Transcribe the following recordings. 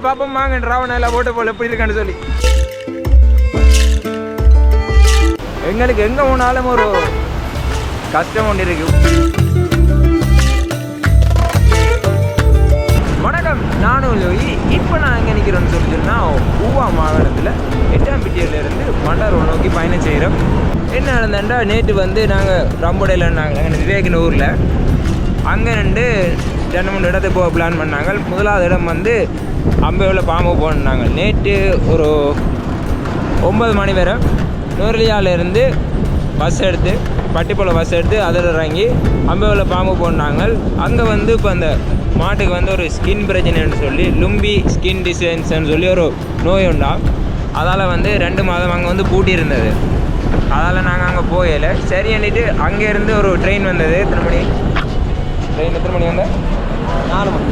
போய் பார்ப்போம் வாங்க ராவண எல்லாம் போட்டு போல எப்படி இருக்கான்னு சொல்லி. எங்களுக்கு எங்கே போனாலும் ஒரு கஷ்டம் ஒன்று இருக்கு. வணக்கம் நானும் லோயி. இப்போ நான் எங்கே நிற்கிறேன்னு சொல்லி சொன்னால் ஊவா மாகாணத்தில் எட்டாம் இருந்து நோக்கி பயணம் செய்கிறோம் என்ன நடந்தேன்டா நேற்று வந்து நாங்கள் ரம்போடையில் நாங்கள் விவேகின ஊரில் அங்கே நின்று ரெண்டு மூணு இடத்துக்கு போக பிளான் பண்ணாங்க. முதலாவது இடம் வந்து அம்பையில் பாம்பு போனாங்க. நேற்று ஒரு ஒம்பது மணி வரை நூரலியாவிலேருந்து பஸ் எடுத்து பட்டிப்போல பஸ் எடுத்து அதில் இறங்கி அம்பையில் பாம்பு போனாங்க. அங்கே வந்து இப்போ அந்த மாட்டுக்கு வந்து ஒரு ஸ்கின் பிரச்சனைன்னு சொல்லி லும்பி ஸ்கின் டிசைன்ஸ்ன்னு சொல்லி ஒரு நோய் உண்டா? அதால் வந்து ரெண்டு மாதம் அங்கே வந்து பூட்டியிருந்தது அதால் நாங்கள் அங்கே போகல. சரி அங்கே அங்கேருந்து ஒரு ட்ரெயின் வந்தது. எத்தனை மணி? ட்ரெயின் எத்தனை மணி வந்தேன் நாலு மணி.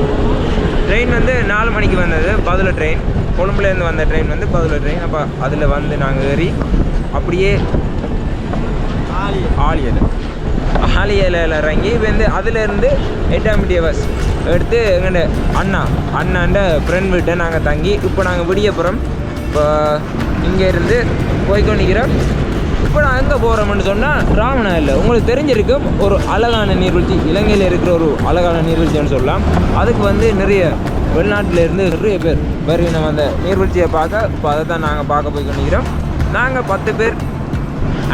ட்ரெயின் வந்து நாலு மணிக்கு வந்தது. பதில ட்ரெயின். கொழும்புலேருந்து வந்த ட்ரெயின் வந்து பதில ட்ரெயின். அப்போ அதில் வந்து நாங்கள் ஏறி அப்படியே ஆலியல் ஆலியலில் இறங்கி வந்து அதுலேருந்து எட்டாம் பஸ் எடுத்து எங்கள்ட அண்ணா அண்ணாண்ட ஃப்ரெண்ட் வீட்டை நாங்கள் தங்கி இப்போ நாங்கள் விடியப்புறம் இப்போ இங்கேருந்து போய்க்கொண்டிருக்கிறோம் இப்போ நான் எங்கே போகிறோம்னு சொன்னால் ராமனா இல்லை. உங்களுக்கு தெரிஞ்சிருக்கும் ஒரு அழகான நீர்வீழ்ச்சி இலங்கையில் இருக்கிற ஒரு அழகான நீர்வீழ்ச்சின்னு சொல்லலாம். அதுக்கு வந்து நிறைய வெளிநாட்டிலேருந்து நிறைய பேர் வருகிற அந்த நீர்வீழ்ச்சியை பார்க்க இப்போ அதை தான் நாங்கள் பார்க்க போய் கொண்டிருக்கிறோம். நாங்கள் பத்து பேர்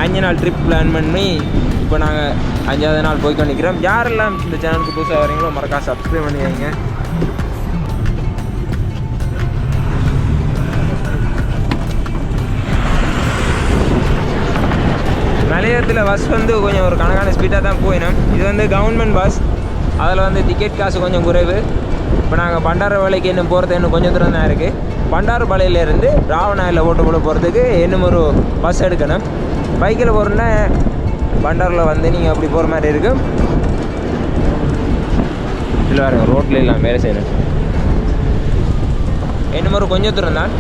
அஞ்சு நாள் ட்ரிப் பிளான் பண்ணி இப்போ நாங்கள் அஞ்சாவது நாள் போய் கொண்டிருக்கிறோம். யாரெல்லாம் இந்த சேனலுக்கு புதுசாக வரீங்களோ மறக்காம சப்ஸ்கிரைப் பண்ணி நேரத்தில் பஸ் வந்து கொஞ்சம் ஒரு கணக்கான ஸ்பீடாக தான் போயினோம். இது வந்து கவர்மெண்ட் பஸ் அதில் வந்து டிக்கெட் காசு கொஞ்சம் குறைவு. இப்போ நாங்கள் பண்டார வேலைக்கு இன்னும் போகிறது இன்னும் கொஞ்சம் தூரம் தான் இருக்குது பண்டாரப்பாளையிலேருந்து ராவணாயில் ஓட்டு போட போகிறதுக்கு இன்னும் ஒரு பஸ் எடுக்கணும். பைக்கில் போகிறோன்னா பண்டாரில் வந்து நீங்கள் அப்படி போகிற மாதிரி இருக்கும். இல்லை ரோட்டில் இல்லாமல் வேலை செய்யணும். இன்னும் ஒரு கொஞ்சம் தூரம் தான்.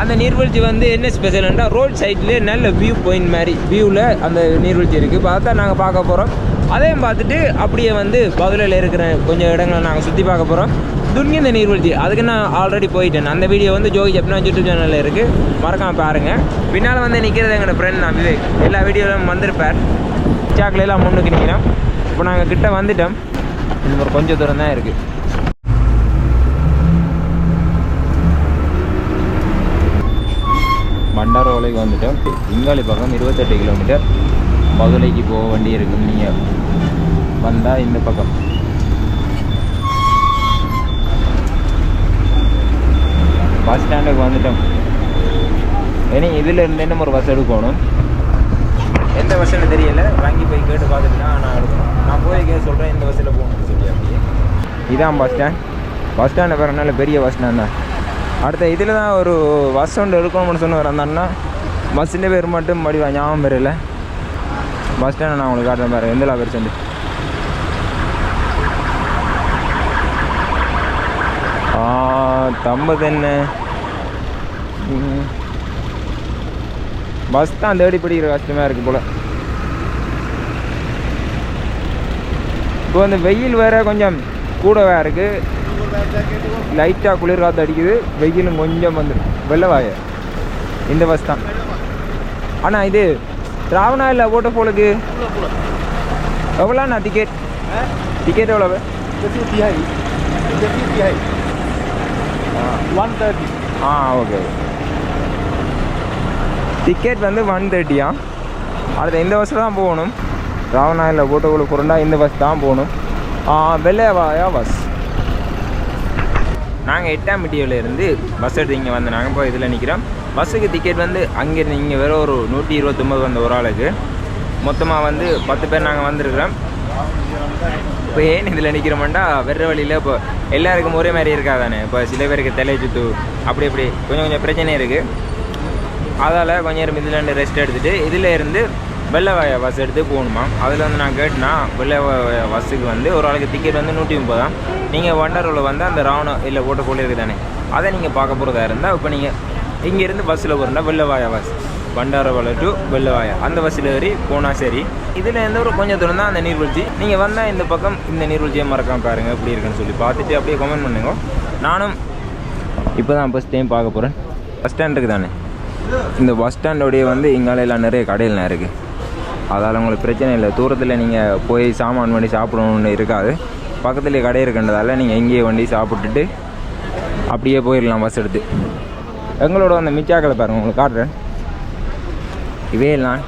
அந்த நீர்வீழ்ச்சி வந்து என்ன ஸ்பெஷல்னா ரோட் சைட்லேயே நல்ல வியூ பாயிண்ட் மாதிரி வியூவில் அந்த நீர்வீழ்ச்சி இருக்குது இப்போ அதான் நாங்கள் பார்க்க போகிறோம் அதையும் பார்த்துட்டு அப்படியே வந்து பகுதியில் இருக்கிற கொஞ்சம் இடங்களை நாங்கள் சுற்றி பார்க்க போகிறோம் துன்கிந்த நீர்வீழ்ச்சி அதுக்கு நான் ஆல்ரெடி போயிட்டேன். அந்த வீடியோ வந்து ஜோகி ஜப்னா யூடியூப் சேனலில் இருக்குது மறக்காமல் பாருங்கள் பின்னால் வந்து நிற்கிறது எங்களோட ஃப்ரெண்ட் நான் விவேக். எல்லா வீடியோவிலும் வந்திருப்பார். சாக்கில் எல்லாம் முன்னுக்கு நிற்கிறோம் இப்போ நாங்கள் கிட்டே வந்துட்டோம். இது ஒரு கொஞ்சம் தூரம் தான் இருக்குது பண்டாரவளைக்கு வந்துட்டோம் இங்காலி பக்கம் இருபத்தெட்டு கிலோமீட்டர் மதுரைக்கு போக வேண்டி இருக்கும். நீங்கள் வந்தால் இந்த பக்கம். பஸ் ஸ்டாண்டுக்கு வந்துட்டோம். ஏன்னா இதில் இருந்து இன்னும் ஒரு பஸ் எடுக்கணும். எந்த பஸ்ஸுன்னு தெரியல. வாங்கி போய் கேட்டு பார்த்துட்டுனா நான் எடுக்கணும். நான் போய் கே சொல்கிறேன் இந்த பஸ்ஸில் போகணும்னு சொல்லி அப்படியே. இதான் பஸ் ஸ்டாண்ட் பஸ் ஸ்டாண்டு பேரனால பெரிய பஸ் ஸ்டாண்ட் தான். அடுத்த இதில் தான் ஒரு பஸ் ஒன்று எடுக்கணும்னு சொன்னவர் அந்த அண்ணா. பஸ்ஸிൻ്റെ பேர் மட்டும் மடிவா ஞாபகம் பெரியல பஸ் ஸ்டாண்ட் நான் உங்களுக்கு காட்டுறேன் பாரு எந்த பேர் சென்று தம்பது என்ன? பஸ் தான் தேடி பிடிக்கிற கஷ்டமாக இருக்குது போல். இப்போ வந்து வெயில் வேறு கொஞ்சம் கூடவே இருக்குது லைட்டாக குளிர் காற்று அடிக்குது. வெயிலும் கொஞ்சம் வந்து வெள்ளவாய இந்த பஸ் தான். ஆனால் இது ராவணா இல்லை ஓட்ட போலுக்கு எவ்வளோண்ணா டிக்கெட் டிக்கெட் எவ்வளவு? ஒன் தேர்ட்டி ஆ ஓகே டிக்கெட் வந்து ஒன் தேர்ட்டியா அடுத்து இந்த பஸ்ஸில் தான் போகணும். ராவணாயில் ஓட்டக்குழு புரண்டா இந்த பஸ் தான் போகணும். வெள்ளையவாயா பஸ் நாங்கள் எட்டாம் இருந்து பஸ் எடுத்து இங்கே வந்து நாங்கள் போய் இதில் நிற்கிறோம் பஸ்ஸுக்கு டிக்கெட் வந்து அங்கேருந்து இங்கே வெறும் ஒரு நூற்றி இருபத்தொம்பது வந்த ஒரு ஆளுக்கு. மொத்தமாக வந்து பத்து பேர் நாங்கள் வந்திருக்கிறோம். இப்போ ஏன் இதில் நிற்கிறோம்டா வெற வழியில் இப்போ எல்லாருக்கும் ஒரே மாதிரி இருக்காதானே இப்போ சில பேருக்கு தலை சுத்து அப்படி இப்படி கொஞ்சம் கொஞ்சம் பிரச்சனை இருக்குது அதால் கொஞ்சம் நேரம் இதில் ரெஸ்ட் எடுத்துகிட்டு இதில் இருந்து வெள்ளை பஸ் எடுத்து போகணுமா? அதில் வந்து நான் கேட்டேன்னா வெள்ளை பஸ்ஸுக்கு வந்து ஒரு ஆளுக்கு டிக்கெட் வந்து நூற்றி முப்பதாம் நீங்கள் வண்டரோவில் வந்து அந்த ராவணம் இல்லை ஓட்டக்குள்ளே இருக்குது தானே? அதை நீங்கள் பார்க்க போகிறதா இருந்தால் இப்போ நீங்கள் இங்கேருந்து பஸ்ஸில் போகிறோம்னா வெள்ளவாயா பஸ் பண்டாரவளை டு வெள்ளவாயா அந்த பஸ்ஸில் ஏறி போனால் சரி. இதில் எந்த ஒரு கொஞ்சம் தூரம் தான் அந்த நீர்வீழ்ச்சி. நீங்கள் வந்தால் இந்த பக்கம் இந்த நீர்வீழ்ச்சியை மறக்காம பாருங்கள் எப்படி இருக்குன்னு சொல்லி பார்த்துட்டு அப்படியே கமெண்ட் பண்ணுங்க. நானும் இப்போ தான் ஃபஸ்ட் டைம் பார்க்க போகிறேன் பஸ் ஸ்டாண்டுக்கு தானே? இந்த பஸ் ஸ்டாண்டோடைய வந்து இங்காலையில் எல்லாம் நிறைய நான் இருக்குது அதால் உங்களுக்கு பிரச்சனை இல்லை. தூரத்தில் நீங்கள் போய் சாமான் வண்டி சாப்பிடணுன்னு இருக்காது. பக்கத்துலேயே கடை இருக்கின்றதால நீங்கள் இங்கேயே வண்டி சாப்பிட்டுட்டு அப்படியே போயிடலாம் பஸ் எடுத்து. எங்களோட அந்த மிச்சாக்களை பாருங்கள் உங்களுக்கு காட்டுறேன். இவையெல்லாம்.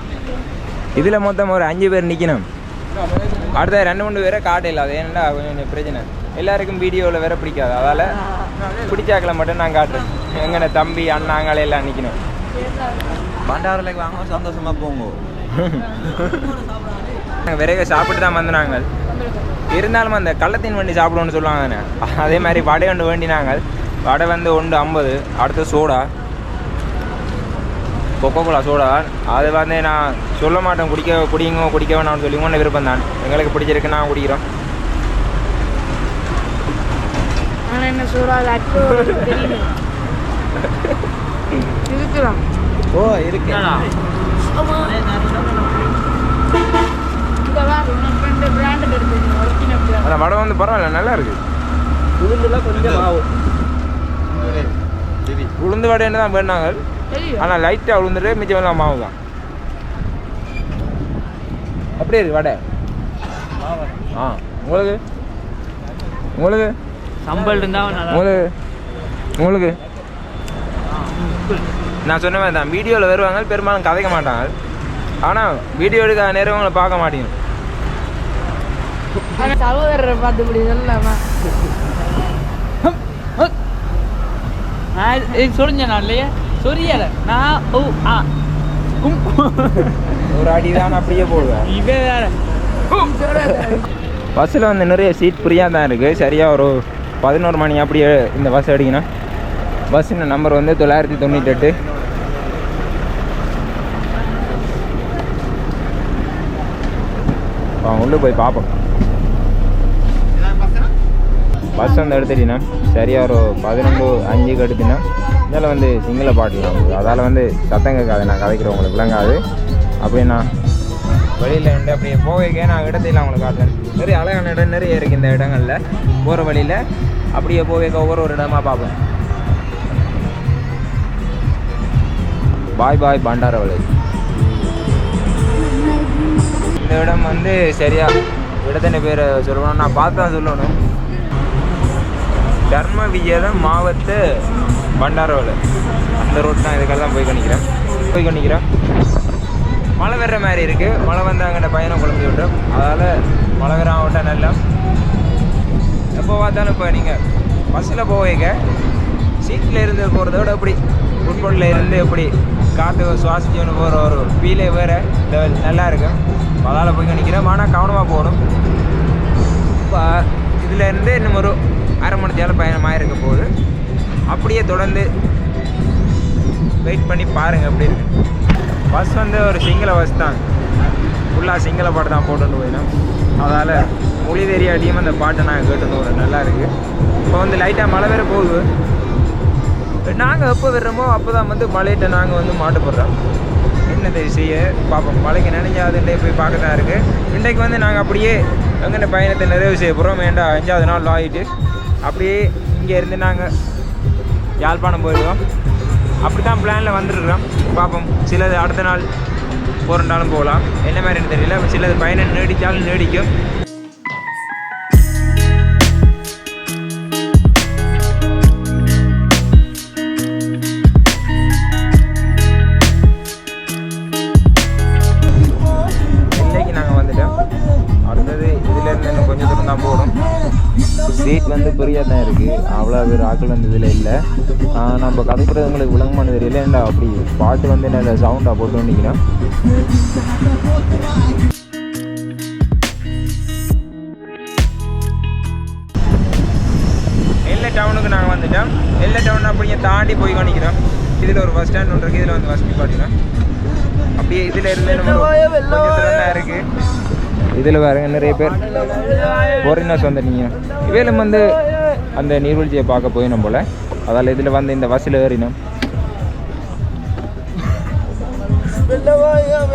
இதில் மொத்தம் ஒரு அஞ்சு பேர் நிற்கணும் அடுத்த ரெண்டு மூணு பேரை காட்ட அது ஏன்னா கொஞ்சம் பிரச்சனை. எல்லாருக்கும் வீடியோவில் வேற பிடிக்காது. அதால் பிடிச்சாக்களை மட்டும் நான் காட்டுறேன். எங்கன தம்பி அண்ணாங்களே எல்லாம் நிற்கணும் பண்டாரில் வாங்க சந்தோஷமாக போங்க. நாங்கள் விரைக சாப்பிட்டு தான் வந்தாங்க இருந்தாலும் அந்த கள்ளத்தின் வண்டி சாப்பிடுவோன்னு சொல்லுவாங்க தானே அதே மாதிரி வடை ஒன்று வேண்டினாங்க. வடை வந்து ஒன்று ஐம்பது அடுத்து சோடா. Coca Cola soda. அது வந்து நான் சொல்ல மாட்டேன் குடிக்க குடிங்க குடிக்க வேணாம்னு சொல்லி ஒன்று விருப்பம் தான். எங்களுக்கு பிடிச்சிருக்கு நான் குடிக்கிறோம். ஓ இருக்கு. அந்த வடை வந்து பரவாயில்ல நல்லா இருக்கு. உளுந்துலாம் கொஞ்சம் மாவு. உளுந்து வடைன்னு தான் வேணாங்க ஆனால் லைட்டாக உளுந்துட்டு மிச்சம் எல்லாம் மாவு தான். அப்படியே இருக்கு வடை. ஆ உங்களுக்கு? உங்களுக்கு? சம்பல் இருந்தா நல்லா உங்களுக்கு? உங்களுக்கு? நான் சொன்ன மாதிரி தான். வீடியோவில் வருவாங்க பெரும்பாலும் கதைக்க மாட்டாங்க. ஆனால் வீடியோ எடுக்க நேரம் அவங்கள பார்க்க மாட்டேங்க. சகோதரரை பார்த்து இப்படி சொல்லலாமா? சொரிஞ்ச நான் இல்லையா? சொரியல. நான் ஓ ஆ. ஒரு அடி தான் அப்படியே போடுவேன். இவே வேற. பஸ்ஸில் வந்து நிறைய சீட் ஃப்ரீயாக தான் இருக்குது சரியாக ஒரு பதினோரு மணி அப்படியே இந்த பஸ் அடிக்கணும் பஸ்ஸின் நம்பர் வந்து தொள்ளாயிரத்தி தொண்ணூற்றெட்டு உள்ளே போய் பார்ப்போம். பஸ் வந்து எடுத்துட்டீங்கன்னா சரியாக ஒரு பதினொன்று அஞ்சுக்கு எடுத்தீங்கன்னா இதில் வந்து சிங்கள பாட்டுலாம் அதால் வந்து சத்தம் கேட்காது. நான் கதைக்கிறவங்களுக்கு விளங்காது. அப்படியே நான் வெளியில் இருந்து அப்படியே போகைக்கே நான் இடத்தையும் உங்களுக்கு காட்டுறேன். நிறைய அழகான இடம் நிறைய இருக்குது இந்த இடங்களில். போகிற வழியில் அப்படியே போகைக்க ஒவ்வொரு ஒரு இடமா பார்ப்போம். பாய் பாய் பண்டாரவளை. இந்த இடம் வந்து சரியா இடத்தின பேர் சொல்லணும். நான் பார்த்தா சொல்லணும். தர்ம விஜயம் மாவட்ட பண்டாரவளை அந்த ரோட் தான் இதுக்கெல்லாம் போய் கணிக்கிறேன். போய் கணிக்கிறேன். மழை வர்ற மாதிரி இருக்குது மழை வந்து அங்கே பையனை விட்டோம் அதால் மழை வர ஆகட்டும் நல்லா. எப்போ பார்த்தாலும் இப்போ நீங்கள் பஸ்ஸில் போவீங்க. சீட்டில் இருந்து போகிறத விட எப்படி? ஃபுட்பாலில் இருந்து எப்படி? காற்று சுவாசிச்சோன்னு போகிற ஒரு ஃபீலே வேறு. லெவல் நல்லா இருக்கும். அதால் போய் நிற்கிறேன் ஆனால் கவனமாக போகணும். இப்போ இதுலேருந்து இன்னும் ஒரு அரை மணி நேரம் பயணமாக இருக்க போகுது. அப்படியே தொடர்ந்து வெயிட் பண்ணி பாருங்கள் அப்படின்னு இருக்கு. பஸ் வந்து ஒரு சிங்கள பஸ் தான். ஃபுல்லாக சிங்கள பாட்டு தான் போட்டுட்டு போயிடும் அதால் மொழி தெரியாட்டியும் அந்த பாட்டை நாங்கள் கேட்டுட்டு ஒரு நல்லா இருக்குது இப்போ வந்து லைட்டாக மழை வேற போகுது. நாங்கள் எப்போ விடுறோமோ அப்போ தான் வந்து மழையிட்ட நாங்கள் வந்து மாட்டு போடுறோம் செய்ய? பார்ப்போம் மழைக்கு நினைஞ்சாதுன்றே போய் பார்க்க தான் இருக்குது இன்றைக்கு வந்து நாங்கள் அப்படியே எங்கன பயணத்தை நிறைவு செய்ய போகிறோம் ஏண்டா அஞ்சாவது நாள் ஆகிட்டு அப்படியே இங்கே இருந்து நாங்கள் யாழ்ப்பாணம் போயிடுவோம். அப்படி தான் பிளானில் வந்துருக்குறோம். பார்ப்போம் சிலது அடுத்த நாள் போகிறண்டாலும் போகலாம். என்ன மாதிரின்னு தெரியல. சிலது பயணம் நீடித்தாலும் நீடிக்கும். சீட் வந்து பெரியாக தான் இருக்குது அவ்வளோ பேர் ஆட்கள் வந்து இதில் இல்லை. நம்ம கதைக்கிறது உங்களுக்கு விளங்கமானு தெரியல. ஏன்டா அப்படி? பாட்டு வந்து என்ன சவுண்டாக போட்டு வந்தீங்கன்னா எல்லை டவுனுக்கு நாங்கள் வந்துட்டோம். எல்லை டவுன் அப்படியே தாண்டி போய் காணிக்கிறோம் இதில் ஒரு பஸ் ஸ்டாண்ட் ஒன்று இருக்குது இதில் வந்து பஸ் நிப்பாட்டினோம் அப்படியே இதில் இருந்து நம்ம இருக்குது இதில் பாருங்க நிறைய பேர். ஃபாரினர்ஸ் வந்துட்டீங்க இவையிலும் வந்து அந்த நீர்வீழ்ச்சியை பார்க்க போயிடும் போல். அதால் இதில் வந்து இந்த பஸ்ஸில் ஏறினோம்.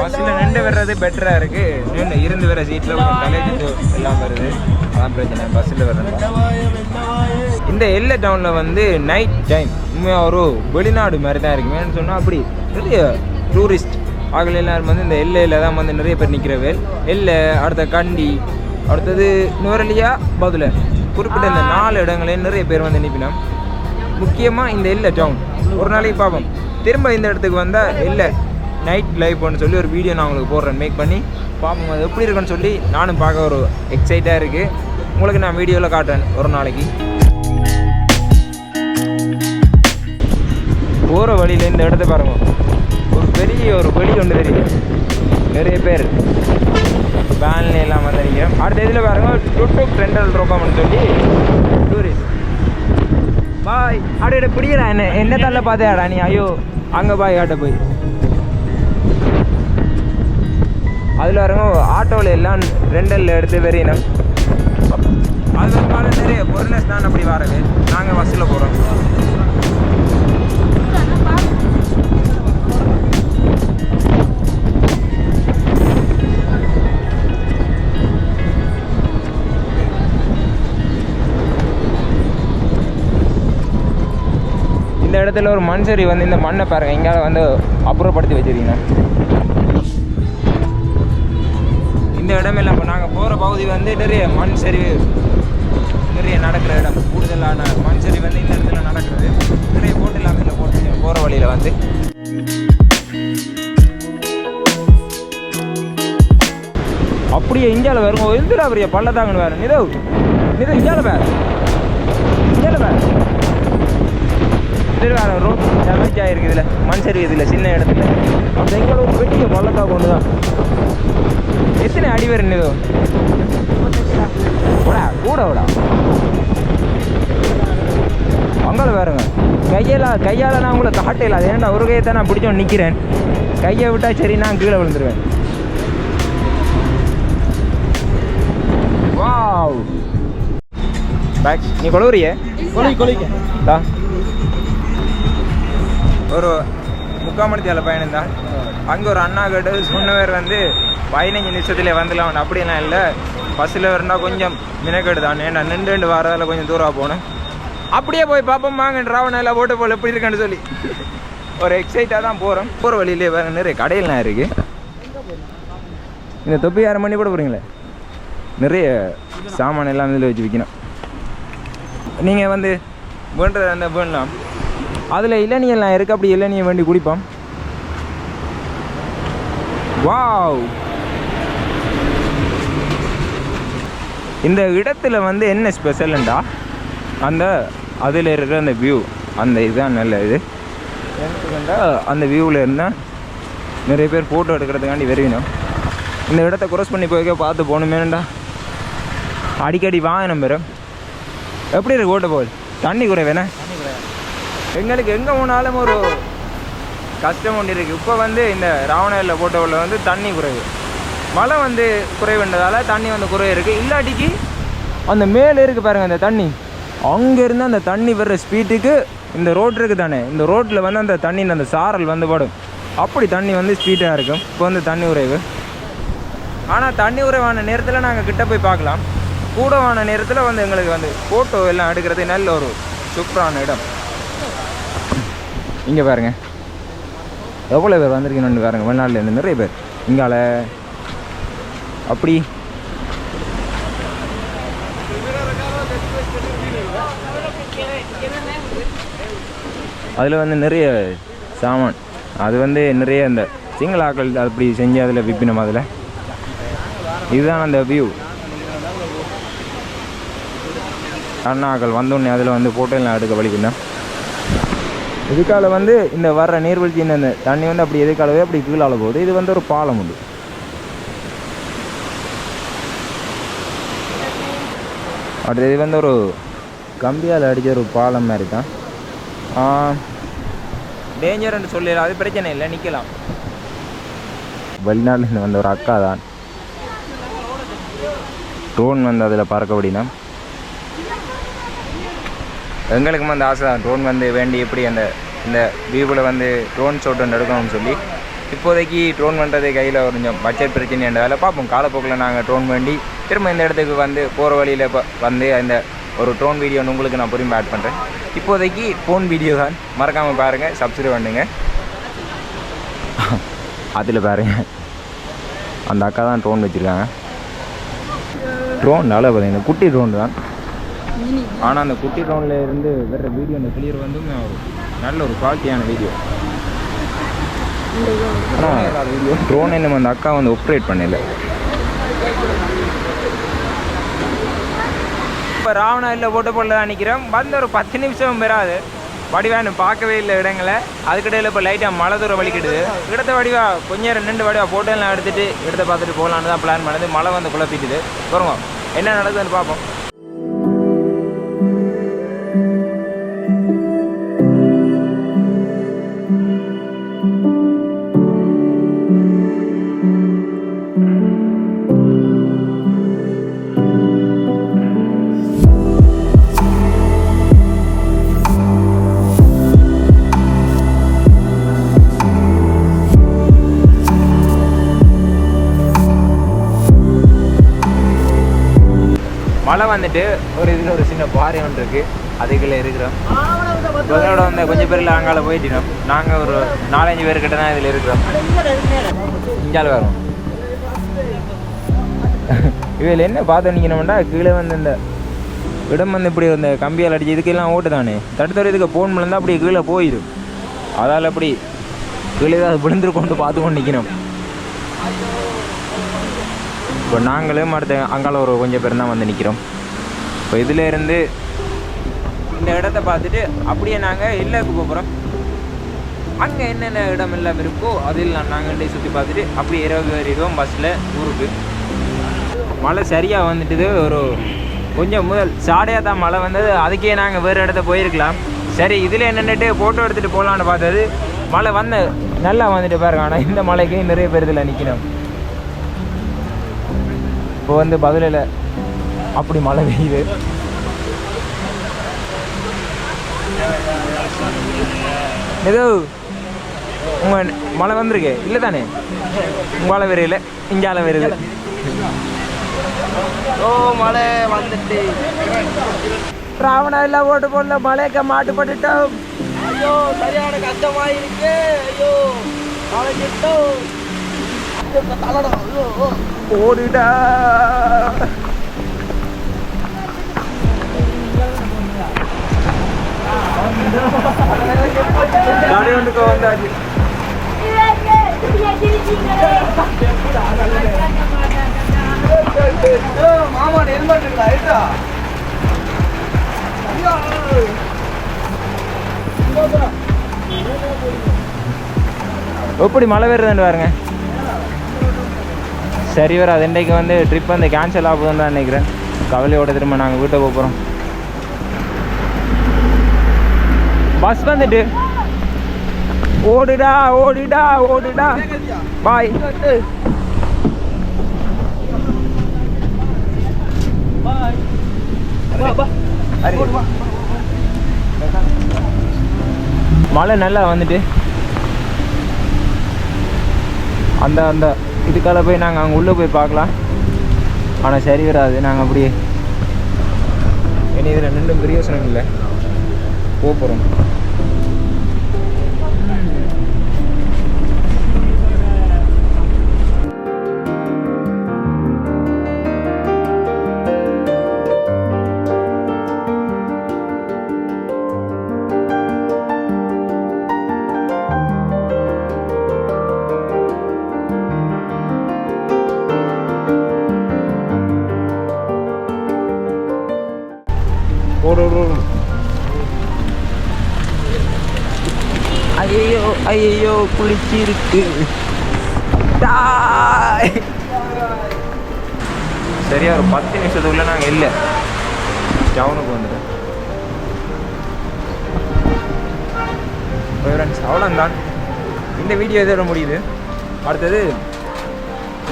பஸ்ஸில் நின்று வர்றது பெட்டராக இருக்குது நின்று இருந்து வர சீட்டில் தலைச்சிட்டு எல்லாம் வருது. அதான் பிரச்சனை. பஸ்ஸில் வர்றது இந்த எல்லை டவுனில் வந்து நைட் டைம் உண்மையாக ஒரு வெளிநாடு மாதிரி தான் இருக்கு சொன்னால் அப்படி நிறைய டூரிஸ்ட் ஆகல எல்லாரும் வந்து இந்த எல்லையில் தான் வந்து நிறைய பேர் நிற்கிறவர் எல்லை அடுத்த கண்டி அடுத்தது நுவரலியா பதுலர் குறிப்பிட்ட இந்த நாலு இடங்களையும் நிறைய பேர் வந்து நிற்பினோம் முக்கியமாக இந்த இல்லை டவுன் ஒரு நாளைக்கு பார்ப்போம் திரும்ப இந்த இடத்துக்கு வந்தால் இல்லை நைட் லைஃப்னு சொல்லி ஒரு வீடியோ நான் உங்களுக்கு போடுறேன். மேக் பண்ணி பார்ப்போம் அது எப்படி இருக்குன்னு சொல்லி நானும் பார்க்க ஒரு எக்ஸைட்டாக இருக்குது உங்களுக்கு நான் வீடியோவில் காட்டுறேன் ஒரு நாளைக்கு. போகிற வழியில் இந்த இடத்த பாருங்க. ஒரு பெரிய ஒரு வழி ஒன்று தெரியும் நிறைய பேர். வேன்ல எல்லாம் வந்திருக்கேன் அடுத்த இதில் பாருங்க டூ ரெண்டல் ரோக்கம்னு சொல்லி. டூரிஸ்ட் பாய் அப்படியே பிடிக்கிறா. என்ன என்ன தள்ள பார்த்தேடா நீ? ஐயோ அங்கே பாய் ஆட்ட போய். அதில் வரங்க ஆட்டோவில் எல்லாம் ரெண்டலில் எடுத்து வெறியணும். அது வந்து நிறைய பொருளை தான் அப்படி வரது நாங்கள் பஸ்ஸில் போகிறோம் இடத்துல ஒரு மண் சரி வந்து இந்த மண்ணை பாருங்க. எங்கால வந்து அப்புறப்படுத்தி வச்சிருக்கீங்க. இந்த இடமெல்லாம் இப்போ நாங்கள் போகிற பகுதி வந்து நிறைய மண் சரிவு நிறைய நடக்கிற இடம். கூடுதலான மண் சரிவு வந்து இந்த இடத்துல நடக்கிறது நிறைய போட்டு இல்லாமல் இதில் போட்டு போகிற வழியில் வந்து. அப்படியே இந்தியாவில் வரும் எந்திரா பெரிய பள்ளத்தாங்கன்னு வேறு நிதோ நிதவு இந்தியாவில் வேறு இந்தியாவில் வேறு வேறு ரோட் டேமேஜ் ஆகிருக்கு இதில் மண் சரிவு இதில் சின்ன இடத்துல. அந்த எங்களோட ஒரு பெரிய பள்ளத்தா கொண்டு தான் எத்தனை அடி வரும் இது விடா கூட விடா. அங்கே பாருங்க. கையால் கையால் நான் உங்களை காட்டையில் அது ஏன்டா ஒரு கையை தான் நான் பிடிச்சோன்னு நிற்கிறேன் கையை விட்டா சரி நான் கீழே விழுந்துருவேன். வாவ் பேக் நீ கொழுவுறிய கொலை கொலைக்க ஒரு முக்கால் மணி தேவை அங்கே ஒரு அண்ணா கேட்டது சொன்னவர் வந்து பதினஞ்சு நிமிஷத்துலேயே வந்துடலாம். அப்படிலாம் இல்லை. பஸ்ஸில் இருந்தால் கொஞ்சம் மினக்கெடு தான். ஏன்னா நின்று ரெண்டு வாரதால் கொஞ்சம் தூரம் போகணும். அப்படியே போய் பார்ப்போம். வாங்க ராவண எல்லாம் போட்டு போல எப்படி இருக்குன்னு சொல்லி. ஒரு எக்ஸைட்டாக தான் போகிறோம் போகிற வழியிலே வேறு நிறைய கடையெல்லாம் இருக்குது இந்த தொப்பி ஆறு மணி போட போகிறீங்களே நிறைய சாமான் எல்லாம் இதில் வச்சு விற்கணும் நீங்கள் வந்து பண்ணுறது அந்த வேணலாம். அதில் இளநீர்லாம் இருக்குது அப்படி இளநீர் வேண்டி குடிப்போம்? வாவ்! இந்த இடத்துல வந்து என்ன ஸ்பெஷல்ண்டா அந்த அதில் இருக்கிற அந்த வியூ அந்த இதுதான் நல்ல இது. எனக்குண்டா அந்த வியூவில் இருந்தால் நிறைய பேர் ஃபோட்டோ எடுக்கிறதுக்காண்டி வருவினோம். இந்த இடத்த cross பண்ணி போய்க்க பார்த்து போகணுமேண்டா அடிக்கடி வாகனம் பெரும் எப்படி இருக்கு ஓட்ட போகுது தண்ணி குறை வேணா எங்களுக்கு எங்கே போனாலும் ஒரு கஷ்டம் ஒன்று இருக்குது இப்போ வந்து இந்த ராவணையில் போட்டவில் வந்து தண்ணி குறைவு. மழை வந்து குறைவுன்றதால தண்ணி வந்து குறைவு இருக்குது இல்லாட்டிக்கு அந்த மேலே இருக்குது பாருங்கள் அந்த தண்ணி. அங்கேருந்து அந்த தண்ணி வர்ற ஸ்பீட்டுக்கு இந்த ரோட் இருக்குது தானே. இந்த ரோட்டில் வந்து அந்த தண்ணியின் அந்த சாரல் வந்து படும். அப்படி தண்ணி வந்து ஸ்பீட்டாக இருக்கும். இப்போ வந்து தண்ணி உறைவு ஆனால் தண்ணி உறைவான நேரத்தில் நாங்கள் கிட்ட போய் பார்க்கலாம். கூடவான நேரத்தில் வந்து எங்களுக்கு வந்து ஃபோட்டோ எல்லாம் எடுக்கிறது நல்ல ஒரு சூப்பரான இடம். இங்கே பாருங்க. எவ்வளோ பேர் வந்திருக்கீங்கன்னு பாருங்க வெளிநாட்டிலேருந்து நிறைய பேர். இங்கால அப்படி. அதில் வந்து நிறைய சாமான். அது வந்து நிறைய இந்த சிங்கள ஆக்கள் அப்படி செஞ்சு அதில் விற்பினோம் அதில். இதுதான் அந்த வியூ அண்ணாக்கள் வந்தோடனே அதில் வந்து ஃபோட்டோ எல்லாம் எடுக்க வலிக்கணும் இதுக்கால வந்து இந்த வர்ற நீர்வீழ்ச்சி இந்த தண்ணி வந்து அப்படி எதுக்காலவே அப்படி கீழால போகுது. இது வந்து ஒரு பாலம் உண்டு. அடுத்து இது வந்து ஒரு கம்பியால் அடித்த ஒரு பாலம் மாதிரி தான். டேஞ்சர்னு சொல்லிடலாம். அது பிரச்சனை இல்லை நிற்கலாம் வெளிநாட்டில் வந்த ஒரு அக்கா தான். ட்ரோன் வந்து அதில் பறக்க அப்படின்னா எங்களுக்கும் அந்த ஆசை தான். ட்ரோன் வந்து வேண்டி எப்படி அந்த இந்த வியூவில் வந்து ட்ரோன் ஷாட் ஒன்று எடுக்கணும்னு சொல்லி இப்போதைக்கு ட்ரோன் பண்ணுறது கையில் கொஞ்சம் பட்ஜெட் பிரச்சனைன்றதால பார்ப்போம் காலப்போக்கில் நாங்கள் ட்ரோன் வேண்டி திரும்ப இந்த இடத்துக்கு வந்து போகிற வழியில் இப்போ வந்து அந்த ஒரு ட்ரோன் வீடியோ உங்களுக்கு நான் புரியும் ஆட் பண்ணுறேன் இப்போதைக்கு ஃபோன் வீடியோ தான். மறக்காமல் பாருங்கள் சப்ஸ்கிரைப் பண்ணுங்க. அதில் பாருங்க. அந்த அக்கா தான் ட்ரோன் வச்சுருக்காங்க. ட்ரோன் நல்லா பார்த்தீங்கன்னா குட்டி ட்ரோன் தான். ஆனால் அந்த குட்டி ட்ரோனில் இருந்து வர்ற வீடியோ அந்த கிளியர் வந்து நல்ல ஒரு குவாலிட்டியான வீடியோ ஆனால் ட்ரோன் என்ன அந்த அக்கா வந்து ஆப்ரேட் பண்ணல. இப்போ ராவணாவில் போட்டு போடல தான் நிற்கிறோம் வந்து ஒரு பத்து நிமிஷம் பெறாது வடிவான்னு பார்க்கவே இல்லை இடங்களை. அதுக்கிடையில் இப்போ லைட்டாக மழை தூரம் வலிக்கிடுது இடத்த வடிவா கொஞ்ச நேரம் நின்று வடிவா ஃபோட்டோலாம் எடுத்துகிட்டு இடத்த பார்த்துட்டு போகலான்னு தான் பிளான் பண்ணுது. மழை வந்து குழப்பிக்குது வருங்க என்ன நடக்குதுன்னு பார்ப்போம். மழை வந்துட்டு ஒரு இதில் ஒரு சின்ன பாறை ஒன்று இருக்குது அதுக்குள்ளே இருக்கிறோம். எங்களோட வந்த கொஞ்சம் பேர் அங்கால போயிட்டோம் நாங்கள் ஒரு நாலஞ்சு பேர்கிட்ட தான் இதில் இருக்கிறோம். இங்கால வரோம் இதில் என்ன பார்த்து நிற்கணும்டா கீழே வந்து இந்த இடம் வந்து இப்படி இந்த கம்பியால் அடிச்சு இதுக்கெல்லாம் ஓட்டு தானே தடுத்தர இதுக்கு போன் இருந்தால் அப்படியே கீழே போயிடும். அதால் அப்படி கீழே தான் விழுந்துருக்கோன்ட்டு பார்த்து கொண்டு நிற்கணும் இப்போ நாங்களும் அடுத்த அங்கால ஒரு கொஞ்சம் பேர் தான் வந்து நிற்கிறோம் இப்போ இதில் இருந்து இந்த இடத்த பார்த்துட்டு அப்படியே நாங்கள் இல்லைக்கு போகிறோம் அங்கே என்னென்ன இடம் எல்லாம் இருக்கோ அதெல்லாம் நாங்கள் சுற்றி பார்த்துட்டு அப்படியே இரவு ஏறிடுவோம் பஸ்ஸில் ஊருக்கு. மழை சரியாக வந்துட்டுது. ஒரு கொஞ்சம் முதல் சாடையாக தான் மழை வந்தது. அதுக்கே நாங்கள் வேறு இடத்த போயிருக்கலாம். சரி இதில் என்னென்னட்டு ஃபோட்டோ எடுத்துகிட்டு போகலான்னு பார்த்தது. மழை வந்த நல்லா வந்துட்டு பாருங்க. ஆனால் இந்த மழைக்கு நிறைய பேர் இதில் நிற்கணும் இப்போ வந்து பதிலில் அப்படி மழை பெய்யுது. ஏதோ உங்கள் மழை வந்திருக்கு. இல்லை தானே? உங்களால் இல்லை. இங்கால வருது ஓ மழை வந்துட்டு. ராவணா எல்லாம் ஓட்டு போடல. மழைக்க மாட்டுப்பட்டுட்டோம் ஐயோ சரியான கஷ்டமா இருக்கு ஐயோ நாளைக்கு ஓடுடா. வந்தாச்சு மாமா ஹெல்மெட் இருக்கா இருக்கா எப்படி மழை வருதுன்னு பாருங்க. சரி வராது இன்றைக்கு வந்து ட்ரிப் வந்து கேன்சல் ஆகுதுன்னு தான் நினைக்கிறேன். கவலையோட திரும்ப நாங்கள் வீட்டை போகிறோம் பஸ் வந்துட்டு. ஓடுடா ஓடுடா ஓடுடா. பாய் மழை நல்லா வந்துட்டு. அந்த அந்த இதுக்கால போய் நாங்கள் அங்கே உள்ளே போய் பார்க்கலாம். ஆனால் சரி வராது. நாங்கள் அப்படியே இனி இதில் நின்றும் பிரியோசனம் இல்லை. போக போகிறோம் ஐயோ டாய். சரியா ஒரு பத்து நிமிஷத்துக்குள்ள நாங்கள் இல்லை. டவுனுக்கு வந்துட்டோம். ஃப்ரெண்ட்ஸ் அவ்வளோந்தான் இந்த வீடியோ இதோட முடியுது. அடுத்தது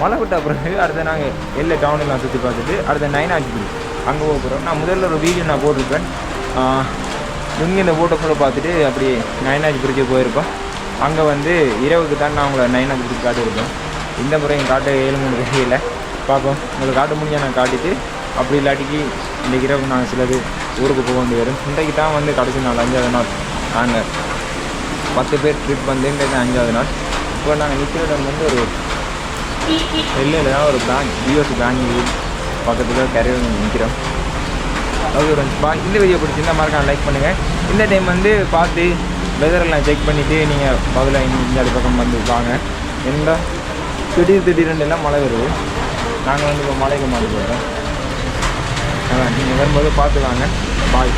மழை விட்ட பிறகு அடுத்து நாங்கள் எல்லா டவுனெல்லாம் சுற்றி பார்த்துட்டு அடுத்த நைனாஜிபுரி அங்கே போக போகிறோம் நான் முதல்ல ஒரு வீடியோ நான் போட்டிருப்பேன். இங்கே இந்த ஃபோட்டோ பார்த்துட்டு அப்படியே நைனாஜிபுரிக்கு போயிருக்கோம் அங்கே வந்து இரவுக்கு தான் நான் உங்களை நைன் அப்படி காட்டியிருக்கேன் இந்த முறை என் காட்ட ஏழு மூணு தெரியல பார்ப்போம். உங்களுக்கு காட்ட முடிஞ்சால் நான் காட்டிட்டு அப்படி இல்லாட்டிக்கு இன்றைக்கு இரவு நாங்கள் சிலது ஊருக்கு போக வேண்டி வரும். இன்றைக்கு தான் வந்து கடைசி நாள் அஞ்சாவது நாள். நாங்கள் பத்து பேர் ட்ரிப் வந்து இன்றைக்கு அஞ்சாவது நாள். இப்போ நாங்கள் நிற்கிற இடம் வந்து ஒரு வெளியில் தான் ஒரு பேங்க் பிஓசி பேங்க் பக்கத்தில் கரையில் நிற்கிறோம் லவ் யூ ரன்ஸ் பா இந்த வீடியோ பிடிச்சிருந்தா மறக்காம லைக் பண்ணுங்கள் இந்த டைம் வந்து பார்த்து வெதரெல்லாம் செக் பண்ணிவிட்டு நீங்கள் பதில் இந்த பக்கம் வந்து வாங்க. என்ன திடீர் திடீர்னு எல்லாம் மழை வருது. நாங்கள் வந்து இப்போ மழைக்கு மாட்டி போட்டோம் நீங்கள் வரும்போது பார்த்து வாங்க. பாய்